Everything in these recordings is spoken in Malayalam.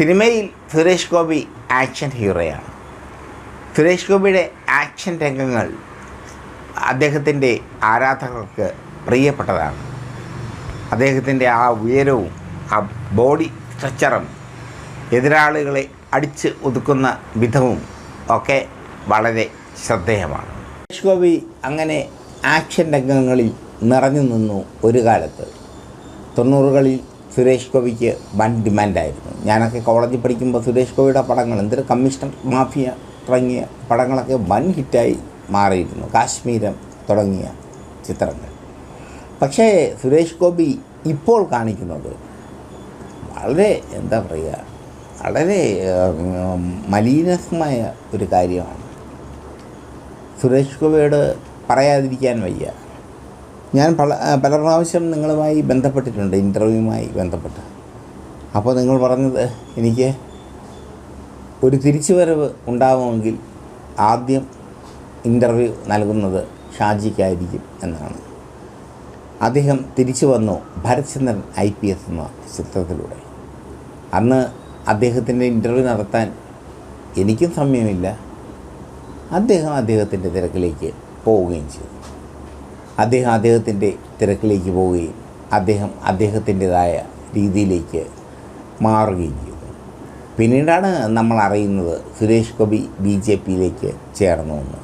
സിനിമയിൽ സുരേഷ് ഗോപി ആക്ഷൻ ഹീറോയാണ് സുരേഷ് ഗോപിയുടെ ആക്ഷൻ രംഗങ്ങൾ അദ്ദേഹത്തിന്റെ ആരാധകർക്ക് പ്രിയപ്പെട്ടതാണ്. അദ്ദേഹത്തിന്റെ ആ ഉയരവും ആ ബോഡി സ്ട്രക്ചറും എതിരാളികളെ അടിച്ച് ഒതുക്കുന്ന വിധവും ഒക്കെ വളരെ ശ്രദ്ധേയമാണ്. സുരേഷ് ഗോപി അങ്ങനെ ആക്ഷൻ രംഗങ്ങളിൽ നിറഞ്ഞു നിന്നു ഒരു കാലത്ത്. തൊണ്ണൂറുകളിൽ സുരേഷ് ഗോപിക്ക് വൻ ഡിമാൻഡായിരുന്നു. ഞാനൊക്കെ കോളേജിൽ പഠിക്കുമ്പോൾ സുരേഷ് ഗോപിയുടെ പടങ്ങൾ എന്തൊരു കമ്മീഷണർ മാഫിയ തുടങ്ങിയ പടങ്ങളൊക്കെ വൻ ഹിറ്റായി മാറിയിരുന്നു. കാശ്മീരം തുടങ്ങിയ ചിത്രങ്ങൾ. പക്ഷേ സുരേഷ് ഗോപി ഇപ്പോൾ കാണിക്കുന്നത് വളരെ എന്താ പറയുക വളരെ മലീനസമായ ഒരു കാര്യമാണ്. സുരേഷ് ഗോപിയോട് പറയാതിരിക്കാൻ വയ്യ. ഞാൻ പല പല പ്രാവശ്യം നിങ്ങളുമായി ബന്ധപ്പെട്ടിട്ടുണ്ട് ഇന്റർവ്യൂവുമായി ബന്ധപ്പെട്ട്. അപ്പോൾ നിങ്ങൾ പറഞ്ഞത് എനിക്ക് ഒരു തിരിച്ചുവരവ് ഉണ്ടാവുമെങ്കിൽ ആദ്യം ഇന്റർവ്യൂ നൽകുന്നത് ഷാജിക്കായിരിക്കും എന്നാണ്. അദ്ദേഹം തിരിച്ചു വന്നു ഭരത്ചന്ദ്രൻ ഐ പി എസ് എന്ന ചിത്രത്തിലൂടെ. അന്ന് അദ്ദേഹത്തിന്റെ ഇന്റർവ്യൂ നടത്താൻ എനിക്കും സമയമില്ല. അദ്ദേഹം അദ്ദേഹത്തിന്റെ തിരക്കിലേക്ക് പോവുകയും ചെയ്തു. അദ്ദേഹം അദ്ദേഹത്തിന്റെ തിരക്കിലേക്ക് പോവുകയും അദ്ദേഹം അദ്ദേഹത്തിന്റെതായ രീതിയിലേക്ക് മാറുകയും ചെയ്തു. പിന്നീടാണ് നമ്മൾ അറിയുന്നത് സുരേഷ് ഗോപി ബി ജെ പിയിലേക്ക് ചേർന്നുവെന്ന്.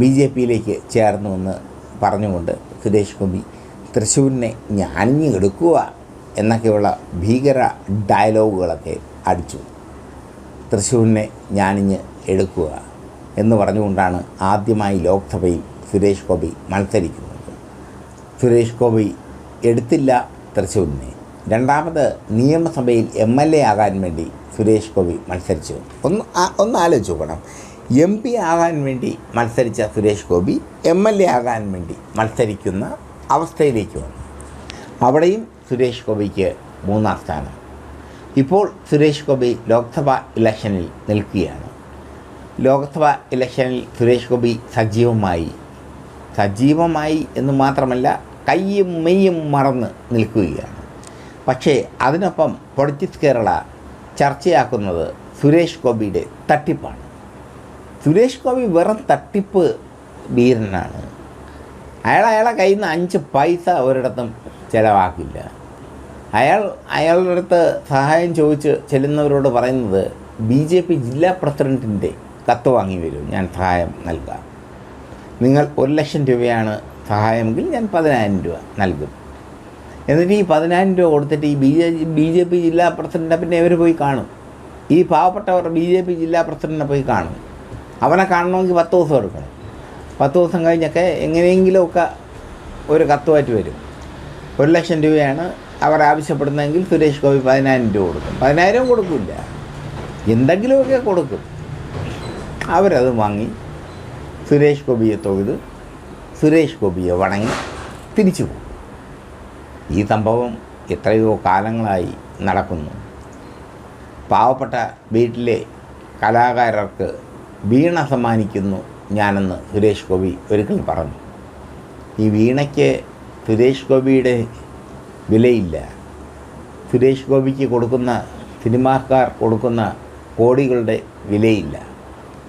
ബി ജെ പിയിലേക്ക് ചേർന്നുവെന്ന് പറഞ്ഞുകൊണ്ട് സുരേഷ് ഗോപി തൃശ്ശൂരിനെ ഞാനിഞ്ഞ് എടുക്കുക എന്നൊക്കെയുള്ള ഭീകര ഡയലോഗുകളൊക്കെ അടിച്ചു. തൃശ്ശൂരിനെ ഞാനിഞ്ഞ് എടുക്കുക എന്ന് പറഞ്ഞുകൊണ്ടാണ് ആദ്യമായി ലോക്സഭയിൽ സുരേഷ് ഗോപി മത്സരിക്കുന്നത് സുരേഷ് ഗോപി എടുത്തില്ല തൃശ്ശൂരിനെ രണ്ടാമത് നിയമസഭയിൽ എം എൽ എ ആകാൻ വേണ്ടി സുരേഷ് ഗോപി മത്സരിച്ചു. ഒന്ന് ഒന്ന് ആലോചിച്ച് നോക്കണം. എം പി ആകാൻ വേണ്ടി മത്സരിച്ച Suresh Gopi M L A ആകാൻ വേണ്ടി മത്സരിക്കുന്ന അവസ്ഥയിലേക്ക് വന്നു. അവിടെയും സുരേഷ് ഗോപിക്ക് മൂന്നാം സ്ഥാനം. ഇപ്പോൾ സുരേഷ് ഗോപി ലോക്സഭാ ഇലക്ഷനിൽ നിൽക്കുകയാണ്. ലോക്സഭാ ഇലക്ഷനിൽ സുരേഷ് ഗോപി സജീവമായി സജീവമായി എന്ന് മാത്രമല്ല കയ്യും മെയ്യും മറന്ന് നിൽക്കുകയാണ്. പക്ഷേ അതിനൊപ്പം പൊളിറ്റിക്സ് കേരള ചർച്ചയാക്കുന്നത് സുരേഷ് ഗോപിയുടെ തട്ടിപ്പാണ്. സുരേഷ് ഗോപി വെറും തട്ടിപ്പ് വീരനാണ്. അയാൾ അയാളെ കയ്യിൽ നിന്ന് അഞ്ച് പൈസ ഒരിടത്തും ചിലവാക്കില്ല. അയാൾ അയാളുടെ അടുത്ത് സഹായം ചോദിച്ച് ചെല്ലുന്നവരോട് പറയുന്നത് ബി ജെ പി ജില്ലാ പ്രസിഡന്റിന്റെ കത്ത് വാങ്ങി വരും ഞാൻ സഹായം നൽകാം. നിങ്ങൾ ഒരു ലക്ഷം രൂപയാണ് സഹായമെങ്കിൽ ഞാൻ പതിനായിരം രൂപ നൽകും. എന്നിട്ട് ഈ പതിനായിരം രൂപ കൊടുത്തിട്ട് ഈ B J B J P ജില്ലാ പ്രസിഡന്റിനെ പിന്നെ ഇവർ പോയി കാണും. ഈ പാവപ്പെട്ടവർ ബി ജെ പി ജില്ലാ പ്രസിഡന്റിനെ പോയി കാണും. അവനെ കാണണമെങ്കിൽ പത്ത് ദിവസം എടുക്കണം. പത്ത് ദിവസം കഴിഞ്ഞൊക്കെ എങ്ങനെയെങ്കിലുമൊക്കെ ഒരു കത്തുമായിട്ട് വരും. ഒരു ലക്ഷം രൂപയാണ് അവർ ആവശ്യപ്പെടുന്നതെങ്കിൽ സുരേഷ് ഗോപി പതിനായിരം രൂപ കൊടുക്കും. പതിനായിരം കൊടുക്കില്ല. എന്തെങ്കിലുമൊക്കെ കൊടുക്കും. അവരത് വാങ്ങി സുരേഷ് ഗോപിയെ തൊഴുത് സുരേഷ് ഗോപിയെ വണങ്ങി തിരിച്ചു പോകും. ഈ സംഭവം എത്രയോ കാലങ്ങളായി നടക്കുന്നു. പാവപ്പെട്ട വീട്ടിലെ കലാകാരർക്ക് വീണ സമ്മാനിക്കുന്നു ഞാനെന്ന് സുരേഷ് ഗോപി ഒരിക്കൽ പറഞ്ഞു. ഈ വീണയ്ക്ക് സുരേഷ് ഗോപിയുടെ വിലയില്ല. സുരേഷ് ഗോപിക്ക് കൊടുക്കുന്ന സിനിമാക്കാർ കൊടുക്കുന്ന കോടികളുടെ വിലയില്ല.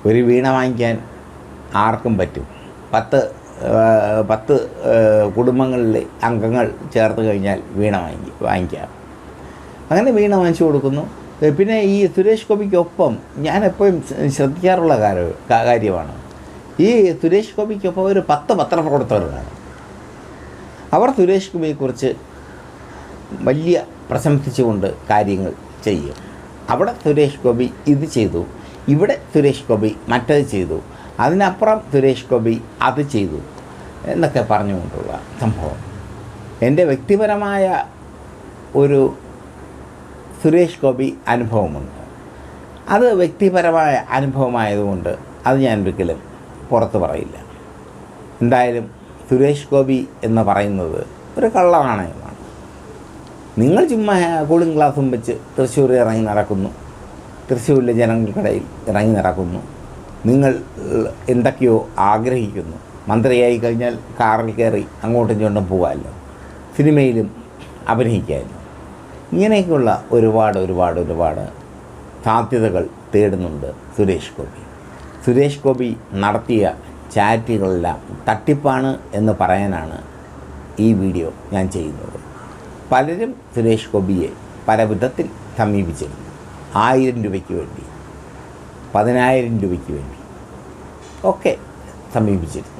ഒരു വീണ വാങ്ങിക്കാൻ ആർക്കും പറ്റും. പത്ത് പത്ത് കുടുംബങ്ങളിലെ അംഗങ്ങൾ ചേർത്ത് കഴിഞ്ഞാൽ വീണ വാങ്ങി വാങ്ങിക്കാം. അങ്ങനെ വീണ വാങ്ങിച്ചു കൊടുക്കുന്നു. പിന്നെ ഈ സുരേഷ് ഗോപിക്കൊപ്പം ഞാൻ എപ്പോഴും ശ്രദ്ധിക്കാറുള്ള കാര്യം കാര്യമാണ്. ഈ സുരേഷ് ഗോപിക്കൊപ്പം ഒരു പത്ത് പത്രപ്രവർത്തകർ കാണും അവർ സുരേഷ് ഗോപിയെക്കുറിച്ച് വലിയ പ്രശംസിച്ചുകൊണ്ട് കാര്യങ്ങൾ ചെയ്യും. അവിടെ സുരേഷ് ഗോപി ഇത് ചെയ്തു. ഇവിടെ സുരേഷ് ഗോപി മറ്റത് ചെയ്തു. അതിനപ്പുറം സുരേഷ് ഗോപി അത് ചെയ്തു എന്നൊക്കെ പറഞ്ഞുകൊണ്ടുള്ള സംഭവം. എന്റെ വ്യക്തിപരമായ ഒരു സുരേഷ് ഗോപി അനുഭവമുണ്ട്. അത് വ്യക്തിപരമായ അനുഭവമായതുകൊണ്ട് അത് ഞാൻ ഒരിക്കലും പുറത്ത് പറയില്ല. എന്തായാലും സുരേഷ് ഗോപി എന്ന് പറയുന്നത് ഒരു കള്ളനാണയമാണ് നിങ്ങൾ ചുമ്മാ കൂളിംഗ് ഗ്ലാസും വെച്ച് തൃശ്ശൂർ ഇറങ്ങി നടക്കുന്നു. തൃശ്ശൂരിലെ ജനങ്ങൾക്കിടയിൽ ഇറങ്ങി നടക്കുന്നു. നിങ്ങൾ എന്തൊക്കെയോ ആഗ്രഹിക്കുന്നു. മന്ത്രിയായി കഴിഞ്ഞാൽ കാറിൽ കയറി അങ്ങോട്ടും ഇങ്ങോട്ടും പോകാമല്ലോ സിനിമയിലും അഭിനയിക്കാമല്ലോ ഇങ്ങനെയൊക്കെയുള്ള ഒരുപാട് ഒരുപാട് ഒരുപാട് സാധ്യതകൾ തേടുന്നുണ്ട് സുരേഷ് ഗോപി. സുരേഷ് ഗോപി നടത്തിയ ചാരിറ്റികളെല്ലാം തട്ടിപ്പാണ് എന്ന് പറയാനാണ് ഈ വീഡിയോ ഞാൻ ചെയ്യുന്നത്. പലരും സുരേഷ് ഗോപിയെ പല വിധത്തിൽ സമീപിച്ചിരുന്നു. ആയിരം രൂപയ്ക്ക് വേണ്ടി. പതിനായിരം രൂപയ്ക്ക് വേണ്ടി. ഒക്കെ സമീപിച്ചിരുന്നു.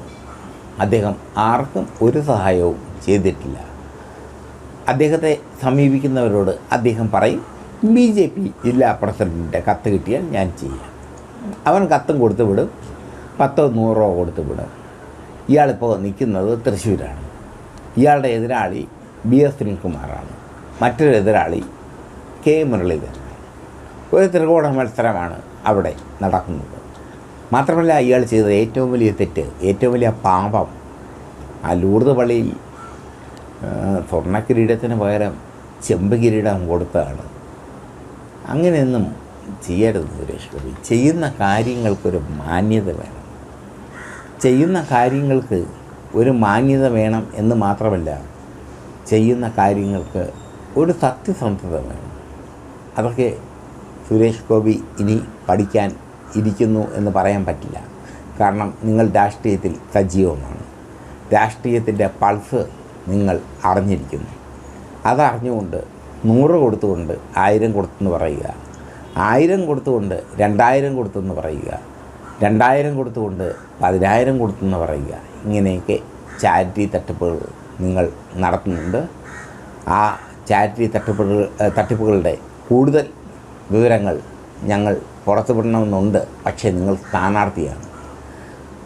അദ്ദേഹം ആർക്കും ഒരു സഹായവും ചെയ്തിട്ടില്ല. അദ്ദേഹത്തെ സമീപിക്കുന്നവരോട് അദ്ദേഹം പറയും ബി ജെ പി ജില്ലാ പ്രസിഡന്റിന്റെ കത്ത് കിട്ടിയാൽ ഞാൻ ചെയ്യാം. അവൻ കത്തും കൊടുത്തു വിടും പത്തോ നൂറോ കൊടുത്തു വിടും. ഇയാളിപ്പോൾ നിൽക്കുന്നത് തൃശ്ശൂരാണ്. ഇയാളുടെ എതിരാളി ബി എസ് സുനിൽകുമാറാണ്. മറ്റൊരു എതിരാളി കെ മുരളീധരൻ. ഒരു ത്രികോണ മത്സരമാണ് അവിടെ നടക്കുന്നത്. മാത്രമല്ല ഇയാൾ ചെയ്ത ഏറ്റവും വലിയ തെറ്റ് ഏറ്റവും വലിയ പാപം ആ ലൂർദ് പള്ളിയിൽ ആ, സ്വർണ കിരീടത്തിന് പകരം ചെമ്പ് കിരീടം കൊടുത്തതാണ്. അങ്ങനെയൊന്നും ചെയ്യരുത് സുരേഷ് ഗോപി. ചെയ്യുന്ന കാര്യങ്ങൾക്കൊരു മാന്യത വേണം. ചെയ്യുന്ന കാര്യങ്ങൾക്ക് ഒരു മാന്യത വേണം എന്ന് മാത്രമല്ല ചെയ്യുന്ന കാര്യങ്ങൾക്ക് ഒരു സത്യസന്ധത വേണം. അതൊക്കെ സുരേഷ് ഗോപി ഇനി പഠിക്കാൻ ഇരിക്കുന്നു എന്ന് പറയാൻ പറ്റില്ല. കാരണം നിങ്ങൾ രാഷ്ട്രീയത്തിൽ സജീവമാണ്. രാഷ്ട്രീയത്തിന്റെ പൾസ് നിങ്ങൾ അറിഞ്ഞിരിക്കുന്നു. അതറിഞ്ഞുകൊണ്ട് നൂറ് കൊടുത്തുകൊണ്ട് ആയിരം കൊടുത്തെന്ന് പറയുക. ആയിരം കൊടുത്തുകൊണ്ട് രണ്ടായിരം കൊടുത്തെന്ന് പറയുക. രണ്ടായിരം കൊടുത്തുകൊണ്ട് പതിനായിരം കൊടുത്തെന്ന് പറയുക. ഇങ്ങനെയൊക്കെ ചാരിറ്റി തട്ടിപ്പുകൾ നിങ്ങൾ നടത്തുന്നുണ്ട്. ആ ചാരിറ്റി തട്ടിപ്പുകൾ തട്ടിപ്പുകളുടെ കൂടുതൽ വിവരങ്ങൾ ഞങ്ങൾ പുറത്തുവിടണമെന്നുണ്ട്. പക്ഷേ നിങ്ങൾ സ്ഥാനാർത്ഥിയാണ്.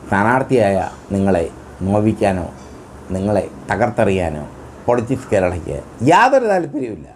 സ്ഥാനാർത്ഥിയായ നിങ്ങളെ നോവിക്കാനോ നിങ്ങളെ തകർത്തെറിയാനോ പൊളിറ്റിക്സ് കേരളയ്ക്ക് യാതൊരു താല്പര്യവുമില്ല.